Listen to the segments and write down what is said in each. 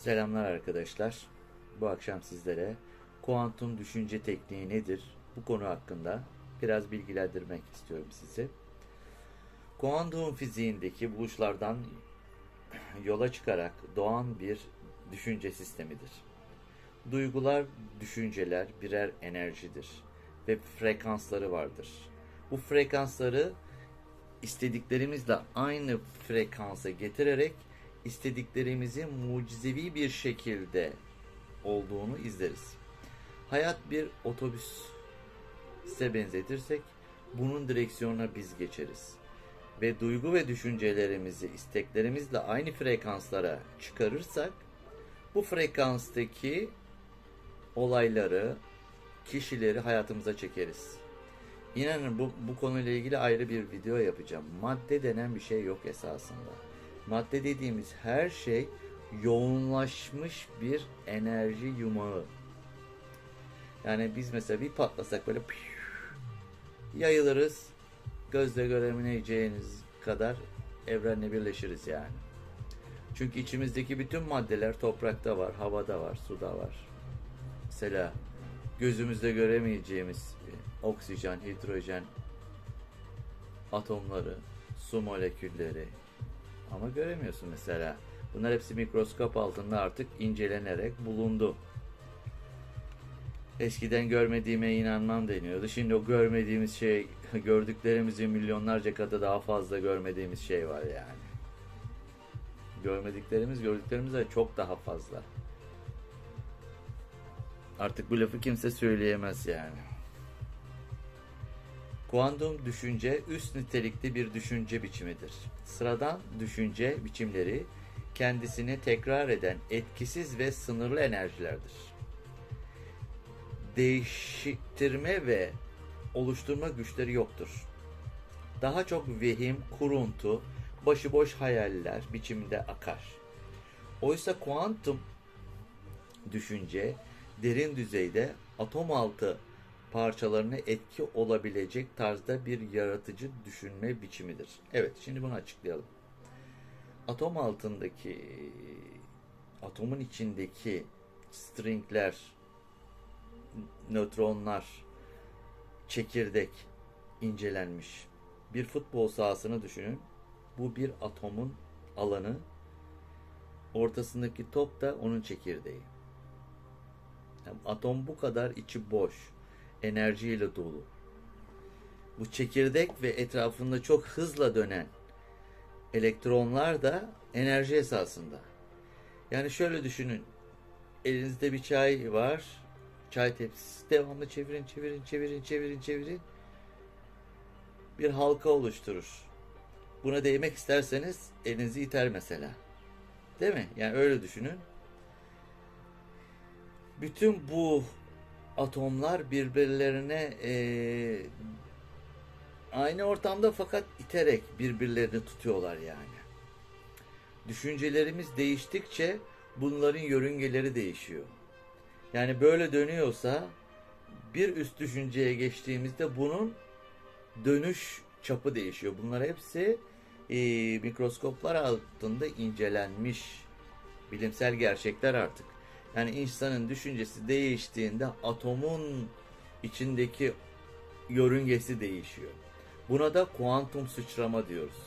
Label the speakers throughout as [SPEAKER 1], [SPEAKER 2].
[SPEAKER 1] Selamlar arkadaşlar. Bu akşam sizlere kuantum düşünce tekniği nedir? Bu konu hakkında biraz bilgilendirmek istiyorum sizi. Kuantum fiziğindeki buluşlardan yola çıkarak doğan bir düşünce sistemidir. Duygular, düşünceler birer enerjidir ve frekansları vardır. Bu frekansları istediklerimizle aynı frekansa getirerek istediklerimizin mucizevi bir şekilde olduğunu izleriz. Hayat bir otobüs size benzetirsek bunun direksiyonuna biz geçeriz. Ve duygu ve düşüncelerimizi isteklerimizle aynı frekanslara çıkarırsak bu frekanstaki olayları, kişileri hayatımıza çekeriz. İnanın bu, bu konuyla ilgili ayrı bir video yapacağım. Madde denen bir şey yok esasında. Madde dediğimiz her şey yoğunlaşmış bir enerji yumağı. Yani biz mesela bir patlasak böyle yayılırız. Gözle göremeyeceğiniz kadar evrenle birleşiriz yani. Çünkü içimizdeki bütün maddeler toprakta var, havada var, suda var. Mesela gözümüzde göremeyeceğimiz oksijen, hidrojen atomları, su molekülleri ama göremiyorsun mesela. Bunlar hepsi mikroskop altında artık incelenerek bulundu. Eskiden görmediğime inanmam deniyordu. Şimdi o görmediğimiz şey, gördüklerimizin milyonlarca katı daha fazla görmediğimiz şey var yani. Görmediklerimiz gördüklerimizden çok daha fazla. Artık bu lafı kimse söyleyemez yani. Kuantum düşünce üst nitelikli bir düşünce biçimidir. Sıradan düşünce biçimleri kendisini tekrar eden etkisiz ve sınırlı enerjilerdir. Değiştirme ve oluşturma güçleri yoktur. Daha çok vehim, kuruntu, başıboş hayaller biçiminde akar. Oysa kuantum düşünce derin düzeyde atom altı parçalarına etki olabilecek tarzda bir yaratıcı düşünme biçimidir. Evet, şimdi bunu açıklayalım. Atom altındaki atomun içindeki stringler, nötronlar, çekirdek incelenmiş. Bir futbol sahasını düşünün. Bu bir atomun alanı. Ortasındaki top da onun çekirdeği. Yani atom bu kadar içi boş enerjiyle dolu. Bu çekirdek ve etrafında çok hızla dönen elektronlar da enerji esasında. Yani şöyle düşünün. Elinizde bir çay var. Çay tepsisi. Devamlı çevirin, çevirin, çevirin, çevirin, çevirin. Bir halka oluşturur. Buna değmek isterseniz elinizi iter mesela. Değil mi? Yani öyle düşünün. Bütün bu atomlar birbirlerine e, aynı ortamda fakat iterek birbirlerini tutuyorlar yani. Düşüncelerimiz değiştikçe bunların yörüngeleri değişiyor. Yani böyle dönüyorsa bir üst düşünceye geçtiğimizde bunun dönüş çapı değişiyor. Bunlar hepsi e, mikroskoplar altında incelenmiş bilimsel gerçekler artık. Yani insanın düşüncesi değiştiğinde atomun içindeki yörüngesi değişiyor. Buna da kuantum sıçrama diyoruz.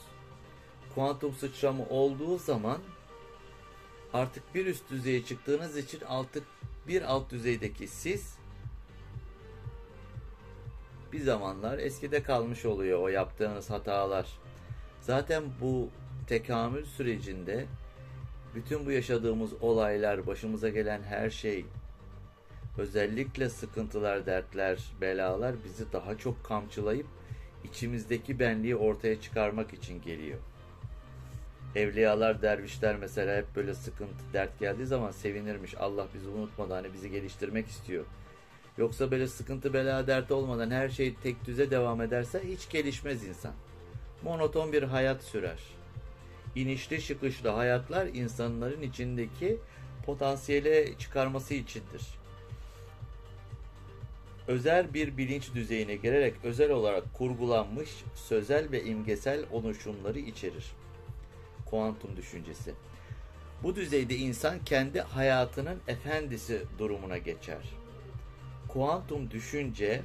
[SPEAKER 1] Kuantum sıçrama olduğu zaman artık bir üst düzeye çıktığınız için artık bir alt düzeydeki siz bir zamanlar eskide kalmış oluyor o yaptığınız hatalar. Zaten bu tekamül sürecinde bütün bu yaşadığımız olaylar, başımıza gelen her şey, özellikle sıkıntılar, dertler, belalar bizi daha çok kamçılayıp içimizdeki benliği ortaya çıkarmak için geliyor. Evliyalar, dervişler mesela hep böyle sıkıntı, dert geldiği zaman sevinirmiş. Allah bizi unutmadı hani bizi geliştirmek istiyor. Yoksa böyle sıkıntı, bela, dert olmadan her şey tek düze devam ederse hiç gelişmez insan. Monoton bir hayat sürer inişli çıkışlı hayatlar insanların içindeki potansiyele çıkarması içindir. Özel bir bilinç düzeyine gelerek özel olarak kurgulanmış sözel ve imgesel oluşumları içerir. Kuantum düşüncesi. Bu düzeyde insan kendi hayatının efendisi durumuna geçer. Kuantum düşünce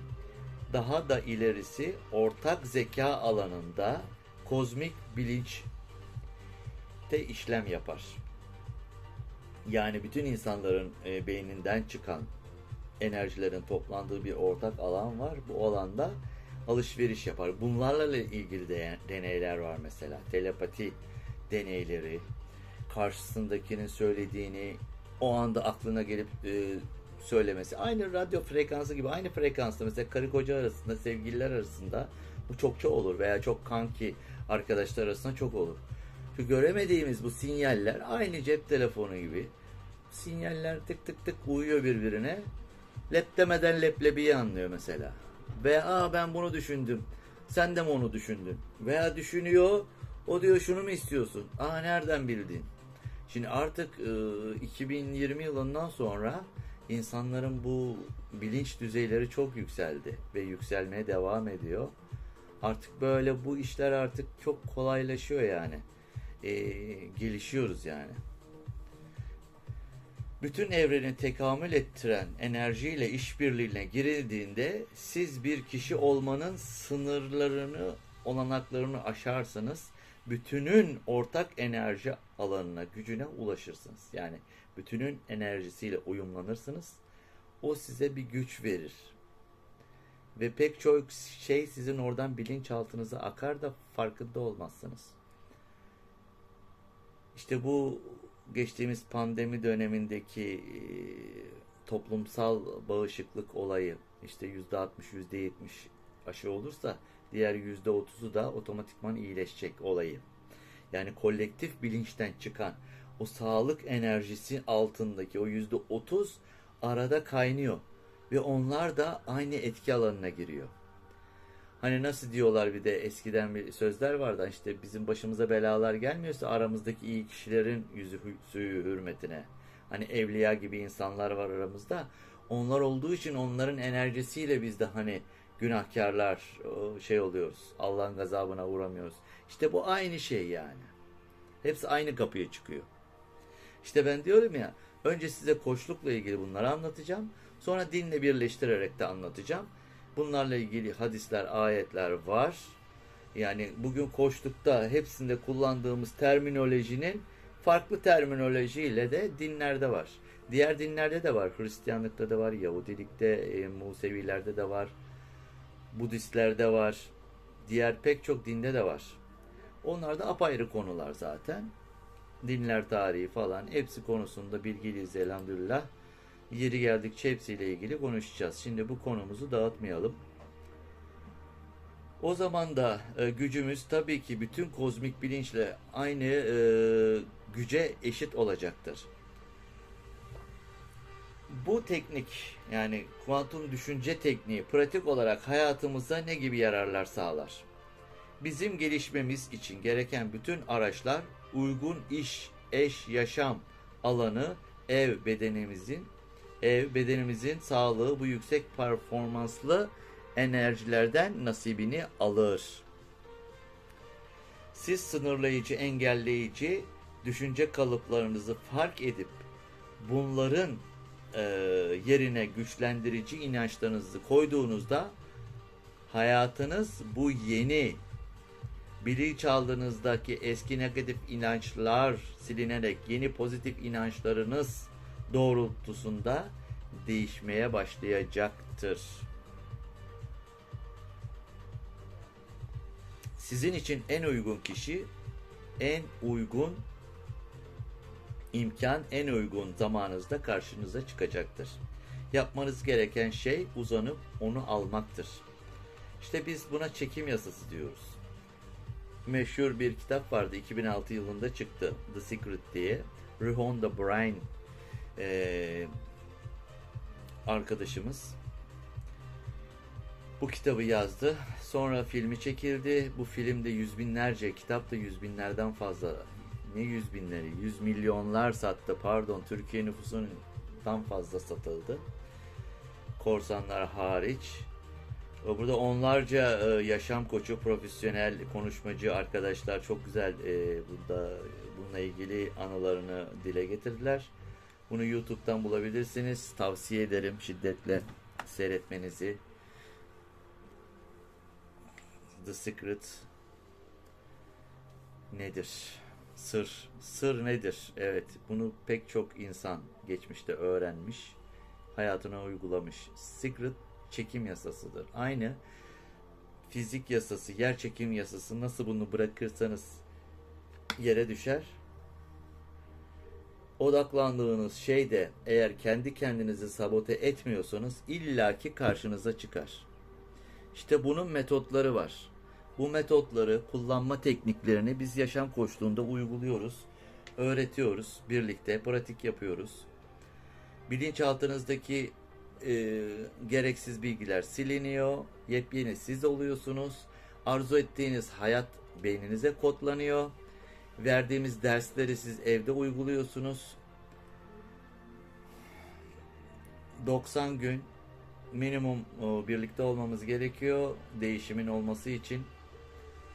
[SPEAKER 1] daha da ilerisi ortak zeka alanında kozmik bilinç de işlem yapar. Yani bütün insanların e, beyninden çıkan enerjilerin toplandığı bir ortak alan var. Bu alanda alışveriş yapar. Bunlarla ilgili de deneyler var mesela. Telepati deneyleri, karşısındakinin söylediğini o anda aklına gelip e, söylemesi. Aynı radyo frekansı gibi aynı frekansta mesela karı koca arasında, sevgililer arasında bu çokça olur veya çok kanki arkadaşlar arasında çok olur. Şu göremediğimiz bu sinyaller aynı cep telefonu gibi. Sinyaller tık tık tık uyuyor birbirine. Lep demeden leblebiyi anlıyor mesela. Veya ben bunu düşündüm. Sen de mi onu düşündün? Veya düşünüyor. O diyor şunu mu istiyorsun? Aa nereden bildin? Şimdi artık e, 2020 yılından sonra insanların bu bilinç düzeyleri çok yükseldi ve yükselmeye devam ediyor. Artık böyle bu işler artık çok kolaylaşıyor yani. E, gelişiyoruz yani. Bütün evreni tekamül ettiren enerjiyle işbirliğine girildiğinde siz bir kişi olmanın sınırlarını, olanaklarını aşarsanız bütünün ortak enerji alanına, gücüne ulaşırsınız. Yani bütünün enerjisiyle uyumlanırsınız. O size bir güç verir. Ve pek çok şey sizin oradan bilinçaltınıza akar da farkında olmazsınız. İşte bu geçtiğimiz pandemi dönemindeki e, toplumsal bağışıklık olayı işte %60 %70 aşı olursa diğer %30'u da otomatikman iyileşecek olayı. Yani kolektif bilinçten çıkan o sağlık enerjisi altındaki o %30 arada kaynıyor ve onlar da aynı etki alanına giriyor. Hani nasıl diyorlar bir de eskiden bir sözler vardı işte bizim başımıza belalar gelmiyorsa aramızdaki iyi kişilerin yüzü suyu hürmetine. Hani evliya gibi insanlar var aramızda. Onlar olduğu için onların enerjisiyle biz de hani günahkarlar şey oluyoruz. Allah'ın gazabına uğramıyoruz. İşte bu aynı şey yani. Hepsi aynı kapıya çıkıyor. İşte ben diyorum ya önce size koçlukla ilgili bunları anlatacağım. Sonra dinle birleştirerek de anlatacağım. Bunlarla ilgili hadisler, ayetler var. Yani bugün koştukta hepsinde kullandığımız terminolojinin farklı terminolojiyle de dinlerde var. Diğer dinlerde de var. Hristiyanlıkta da var, Yahudilikte, e, Musevilerde de var, Budistlerde var. Diğer pek çok dinde de var. Onlar da apayrı konular zaten. Dinler tarihi falan hepsi konusunda bilgiliyiz elhamdülillah. Yeri geldikçe hepsiyle ilgili konuşacağız. Şimdi bu konumuzu dağıtmayalım. O zaman da e, gücümüz tabii ki bütün kozmik bilinçle aynı e, güce eşit olacaktır. Bu teknik yani kuantum düşünce tekniği pratik olarak hayatımıza ne gibi yararlar sağlar? Bizim gelişmemiz için gereken bütün araçlar uygun iş, eş, yaşam alanı, ev bedenimizin ev bedenimizin sağlığı bu yüksek performanslı enerjilerden nasibini alır. Siz sınırlayıcı, engelleyici düşünce kalıplarınızı fark edip bunların e, yerine güçlendirici inançlarınızı koyduğunuzda hayatınız bu yeni bilinçaltınızdaki eski negatif inançlar silinerek yeni pozitif inançlarınız doğrultusunda değişmeye başlayacaktır. Sizin için en uygun kişi, en uygun imkan, en uygun zamanınızda karşınıza çıkacaktır. Yapmanız gereken şey uzanıp onu almaktır. İşte biz buna çekim yasası diyoruz. Meşhur bir kitap vardı 2006 yılında çıktı The Secret diye. Rhonda Bryan e, arkadaşımız bu kitabı yazdı. Sonra filmi çekildi. Bu filmde yüz binlerce, kitap da yüz binlerden fazla. Ne yüz binleri? Yüz milyonlar sattı. Pardon, Türkiye nüfusundan fazla satıldı. Korsanlar hariç. Burada onlarca yaşam koçu, profesyonel konuşmacı arkadaşlar çok güzel burada bununla ilgili anılarını dile getirdiler. Bunu YouTube'dan bulabilirsiniz. Tavsiye ederim şiddetle seyretmenizi. The Secret nedir? Sır. Sır nedir? Evet, bunu pek çok insan geçmişte öğrenmiş, hayatına uygulamış. Secret çekim yasasıdır. Aynı fizik yasası, yer çekim yasası nasıl bunu bırakırsanız yere düşer. Odaklandığınız şey de eğer kendi kendinizi sabote etmiyorsanız illaki karşınıza çıkar. İşte bunun metotları var. Bu metotları, kullanma tekniklerini biz yaşam koçluğunda uyguluyoruz, öğretiyoruz, birlikte pratik yapıyoruz. Bilinçaltınızdaki e, gereksiz bilgiler siliniyor, yepyeni siz oluyorsunuz. Arzu ettiğiniz hayat beyninize kodlanıyor. Verdiğimiz dersleri siz evde uyguluyorsunuz. 90 gün minimum o, birlikte olmamız gerekiyor değişimin olması için.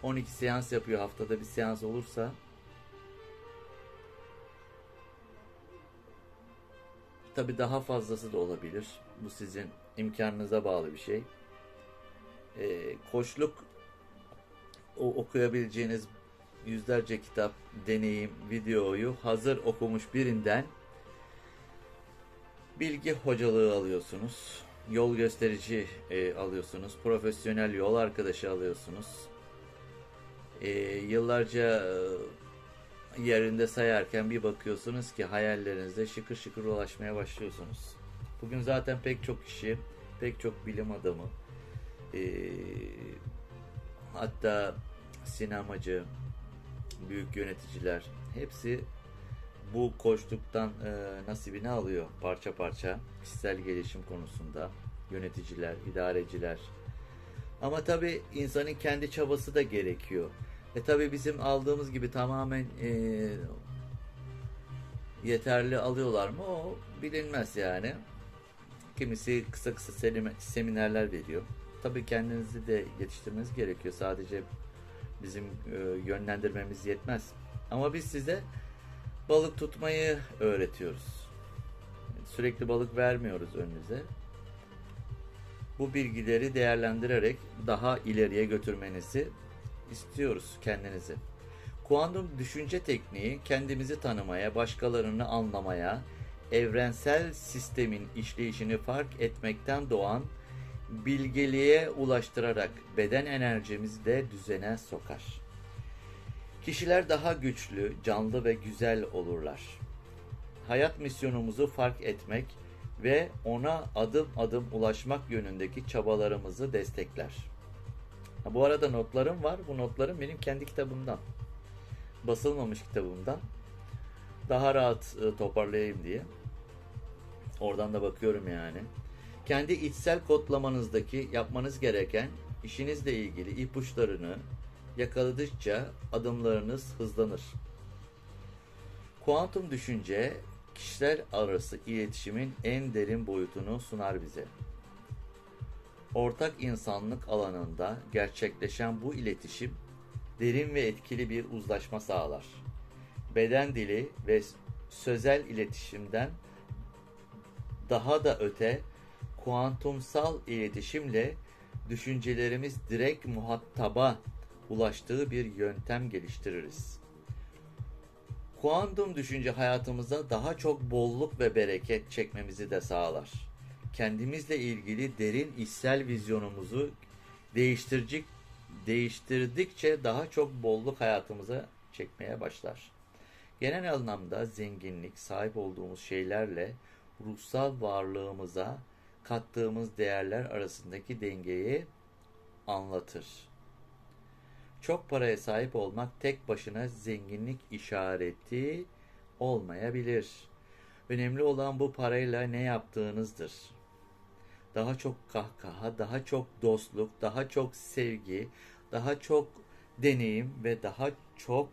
[SPEAKER 1] 12 seans yapıyor haftada bir seans olursa. Tabi daha fazlası da olabilir. Bu sizin imkanınıza bağlı bir şey. Ee, koçluk o okuyabileceğiniz yüzlerce kitap, deneyim, videoyu hazır okumuş birinden bilgi hocalığı alıyorsunuz. Yol gösterici e, alıyorsunuz. Profesyonel yol arkadaşı alıyorsunuz. E, yıllarca e, yerinde sayarken bir bakıyorsunuz ki hayallerinize şıkır şıkır ulaşmaya başlıyorsunuz. Bugün zaten pek çok kişi, pek çok bilim adamı, e, hatta sinemacı, büyük yöneticiler hepsi bu koştuktan e, nasibini alıyor parça parça kişisel gelişim konusunda yöneticiler, idareciler. Ama tabi insanın kendi çabası da gerekiyor. E tabi bizim aldığımız gibi tamamen e, yeterli alıyorlar mı o bilinmez yani. Kimisi kısa kısa seminerler veriyor. Tabi kendinizi de yetiştirmeniz gerekiyor. Sadece bizim e, yönlendirmemiz yetmez. Ama biz size balık tutmayı öğretiyoruz. Sürekli balık vermiyoruz önünüze. Bu bilgileri değerlendirerek daha ileriye götürmenizi istiyoruz kendinizi. Kuantum düşünce tekniği kendimizi tanımaya, başkalarını anlamaya, evrensel sistemin işleyişini fark etmekten doğan bilgeliğe ulaştırarak beden enerjimizi de düzene sokar. Kişiler daha güçlü, canlı ve güzel olurlar. Hayat misyonumuzu fark etmek ve ona adım adım ulaşmak yönündeki çabalarımızı destekler. Ha, bu arada notlarım var. Bu notlarım benim kendi kitabımdan. Basılmamış kitabımdan. Daha rahat e, toparlayayım diye. Oradan da bakıyorum yani. Kendi içsel kodlamanızdaki yapmanız gereken işinizle ilgili ipuçlarını yakaladıkça adımlarınız hızlanır. Kuantum düşünce kişiler arası iletişimin en derin boyutunu sunar bize. Ortak insanlık alanında gerçekleşen bu iletişim derin ve etkili bir uzlaşma sağlar. Beden dili ve sözel iletişimden daha da öte kuantumsal iletişimle düşüncelerimiz direkt muhataba ulaştığı bir yöntem geliştiririz. Kuantum düşünce hayatımıza daha çok bolluk ve bereket çekmemizi de sağlar. Kendimizle ilgili derin içsel vizyonumuzu değiştirecek, değiştirdikçe daha çok bolluk hayatımıza çekmeye başlar. Genel anlamda zenginlik, sahip olduğumuz şeylerle ruhsal varlığımıza kattığımız değerler arasındaki dengeyi anlatır. Çok paraya sahip olmak tek başına zenginlik işareti olmayabilir. Önemli olan bu parayla ne yaptığınızdır. Daha çok kahkaha, daha çok dostluk, daha çok sevgi, daha çok deneyim ve daha çok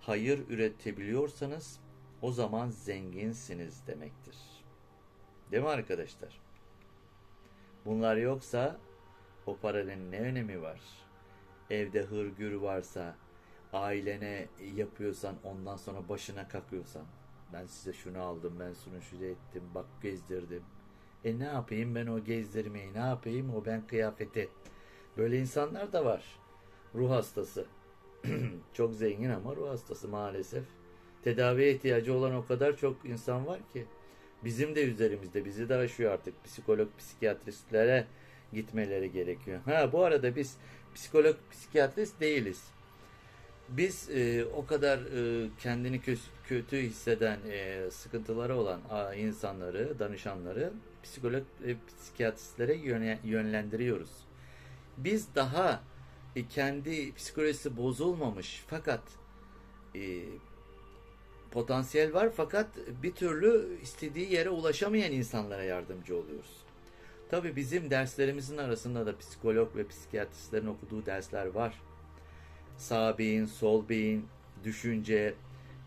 [SPEAKER 1] hayır üretebiliyorsanız o zaman zenginsiniz demektir. Değil mi arkadaşlar? Bunlar yoksa o paranın ne önemi var? Evde hırgür varsa, ailene yapıyorsan ondan sonra başına kakıyorsan. Ben size şunu aldım ben şunu şunu ettim bak gezdirdim. E ne yapayım ben o gezdirmeyi ne yapayım o ben kıyafeti? Böyle insanlar da var. Ruh hastası. Çok zengin ama ruh hastası maalesef. Tedaviye ihtiyacı olan o kadar çok insan var ki bizim de üzerimizde bizi de aşıyor artık psikolog psikiyatristlere gitmeleri gerekiyor. Ha bu arada biz psikolog psikiyatrist değiliz. Biz e, o kadar e, kendini kö- kötü hisseden, e, sıkıntıları olan a, insanları, danışanları psikolog e, psikiyatristlere yönlendiriyoruz. Biz daha e, kendi psikolojisi bozulmamış fakat e, potansiyel var fakat bir türlü istediği yere ulaşamayan insanlara yardımcı oluyoruz. Tabii bizim derslerimizin arasında da psikolog ve psikiyatristlerin okuduğu dersler var. Sağ beyin, sol beyin, düşünce,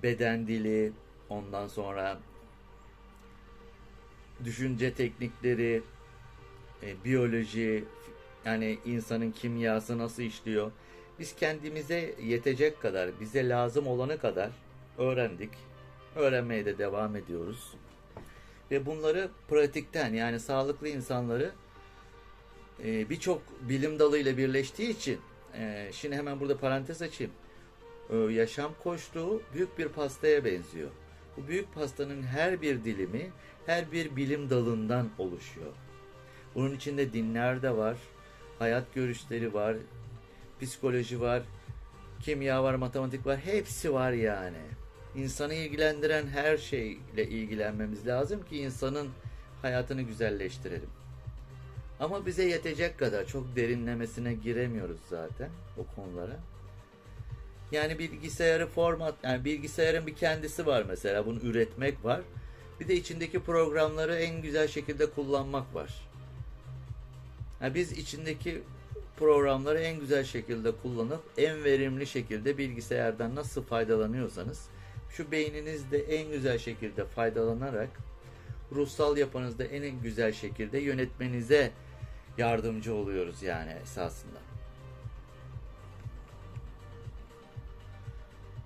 [SPEAKER 1] beden dili, ondan sonra düşünce teknikleri, e, biyoloji, yani insanın kimyası nasıl işliyor. Biz kendimize yetecek kadar, bize lazım olanı kadar öğrendik. Öğrenmeye de devam ediyoruz. Ve bunları pratikten yani sağlıklı insanları e, birçok bilim dalıyla birleştiği için e, şimdi hemen burada parantez açayım. E, yaşam koçluğu büyük bir pastaya benziyor. Bu büyük pastanın her bir dilimi her bir bilim dalından oluşuyor. Bunun içinde dinler de var, hayat görüşleri var, psikoloji var, kimya var, matematik var, hepsi var yani. İnsanı ilgilendiren her şeyle ilgilenmemiz lazım ki insanın hayatını güzelleştirelim. Ama bize yetecek kadar çok derinlemesine giremiyoruz zaten o konulara. Yani bilgisayarı format, yani bilgisayarın bir kendisi var mesela, bunu üretmek var. Bir de içindeki programları en güzel şekilde kullanmak var. Yani biz içindeki programları en güzel şekilde kullanıp en verimli şekilde bilgisayardan nasıl faydalanıyorsanız şu beyninizde en güzel şekilde faydalanarak ruhsal yapınızda en güzel şekilde yönetmenize yardımcı oluyoruz yani esasında.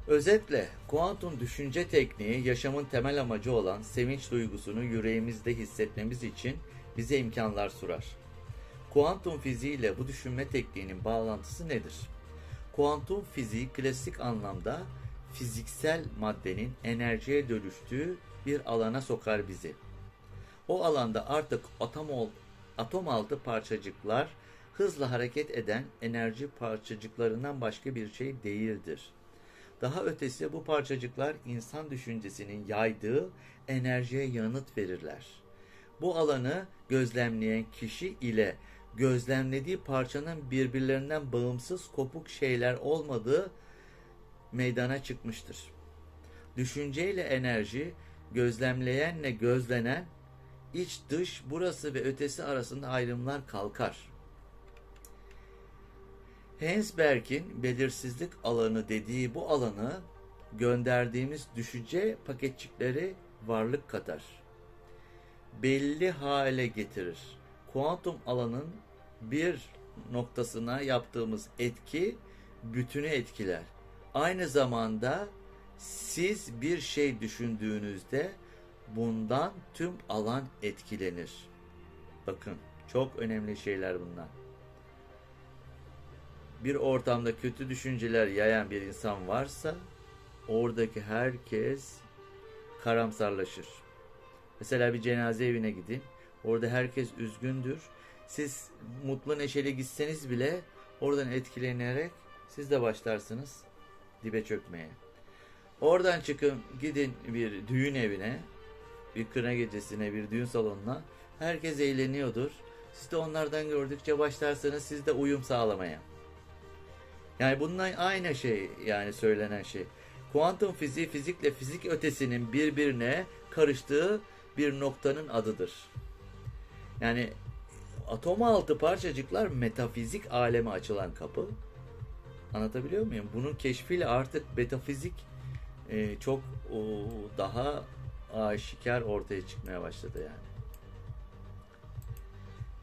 [SPEAKER 1] Özetle kuantum düşünce tekniği yaşamın temel amacı olan sevinç duygusunu yüreğimizde hissetmemiz için bize imkanlar sunar. Kuantum fiziği ile bu düşünme tekniğinin bağlantısı nedir? Kuantum fiziği klasik anlamda fiziksel maddenin enerjiye dönüştüğü bir alana sokar bizi. O alanda artık atom, atom altı parçacıklar hızla hareket eden enerji parçacıklarından başka bir şey değildir. Daha ötesi bu parçacıklar insan düşüncesinin yaydığı enerjiye yanıt verirler. Bu alanı gözlemleyen kişi ile gözlemlediği parçanın birbirlerinden bağımsız kopuk şeyler olmadığı meydana çıkmıştır. Düşünceyle enerji, gözlemleyenle gözlenen, iç dış, burası ve ötesi arasında ayrımlar kalkar. Hensberg'in belirsizlik alanı dediği bu alanı gönderdiğimiz düşünce paketçikleri varlık kadar belli hale getirir. Kuantum alanın bir noktasına yaptığımız etki bütünü etkiler. Aynı zamanda siz bir şey düşündüğünüzde bundan tüm alan etkilenir. Bakın çok önemli şeyler bunlar. Bir ortamda kötü düşünceler yayan bir insan varsa oradaki herkes karamsarlaşır. Mesela bir cenaze evine gidin. Orada herkes üzgündür. Siz mutlu neşeli gitseniz bile oradan etkilenerek siz de başlarsınız dibe çökmeye. Oradan çıkın gidin bir düğün evine, bir kına gecesine, bir düğün salonuna. Herkes eğleniyordur. Siz de onlardan gördükçe başlarsınız siz de uyum sağlamaya. Yani bununla aynı şey yani söylenen şey. Kuantum fiziği fizikle fizik ötesinin birbirine karıştığı bir noktanın adıdır. Yani atom altı parçacıklar metafizik aleme açılan kapı. Anlatabiliyor muyum? Bunun keşfiyle artık metafizik e, çok o, daha aşikar ortaya çıkmaya başladı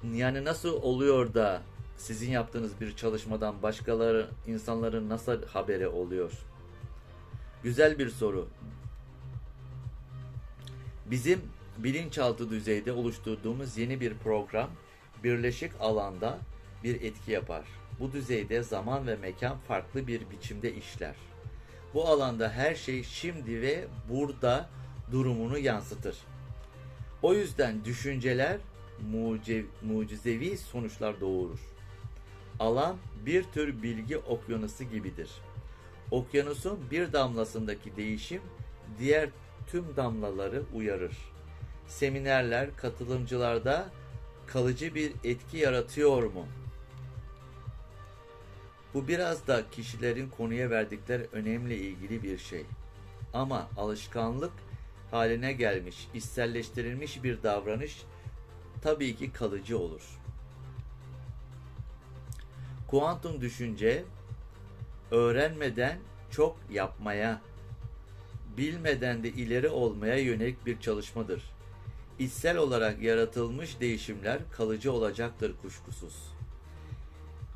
[SPEAKER 1] yani. Yani nasıl oluyor da sizin yaptığınız bir çalışmadan başkaları insanların nasıl haberi oluyor? Güzel bir soru. Bizim bilinçaltı düzeyde oluşturduğumuz yeni bir program birleşik alanda bir etki yapar. Bu düzeyde zaman ve mekan farklı bir biçimde işler. Bu alanda her şey şimdi ve burada durumunu yansıtır. O yüzden düşünceler muce- mucizevi sonuçlar doğurur. Alan bir tür bilgi okyanusu gibidir. Okyanusun bir damlasındaki değişim diğer tüm damlaları uyarır. Seminerler katılımcılarda kalıcı bir etki yaratıyor mu? Bu biraz da kişilerin konuya verdikleri önemle ilgili bir şey. Ama alışkanlık haline gelmiş, içselleştirilmiş bir davranış tabii ki kalıcı olur. Kuantum düşünce öğrenmeden çok yapmaya, bilmeden de ileri olmaya yönelik bir çalışmadır. İçsel olarak yaratılmış değişimler kalıcı olacaktır kuşkusuz.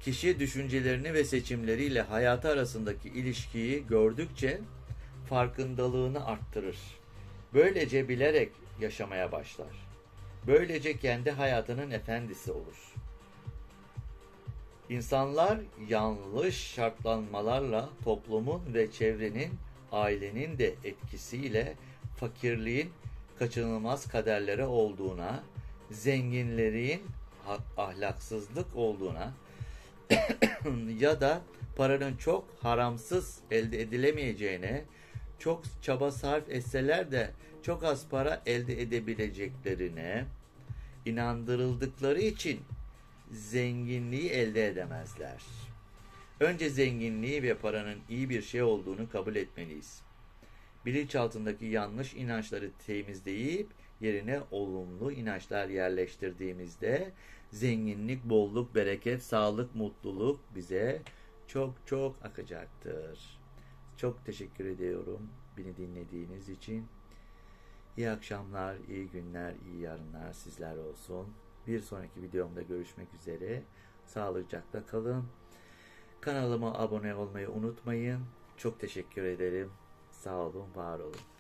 [SPEAKER 1] Kişi düşüncelerini ve seçimleriyle hayatı arasındaki ilişkiyi gördükçe farkındalığını arttırır. Böylece bilerek yaşamaya başlar. Böylece kendi hayatının efendisi olur. İnsanlar yanlış şartlanmalarla toplumun ve çevrenin, ailenin de etkisiyle fakirliğin kaçınılmaz kaderleri olduğuna, zenginlerin ahlaksızlık olduğuna ya da paranın çok haramsız elde edilemeyeceğine, çok çaba sarf etseler de çok az para elde edebileceklerine inandırıldıkları için zenginliği elde edemezler. Önce zenginliği ve paranın iyi bir şey olduğunu kabul etmeliyiz. Bilinçaltındaki yanlış inançları temizleyip yerine olumlu inançlar yerleştirdiğimizde zenginlik, bolluk, bereket, sağlık, mutluluk bize çok çok akacaktır. Çok teşekkür ediyorum beni dinlediğiniz için. İyi akşamlar, iyi günler, iyi yarınlar sizler olsun. Bir sonraki videomda görüşmek üzere. Sağlıcakla kalın. Kanalıma abone olmayı unutmayın. Çok teşekkür ederim. Sağ olun, var olun.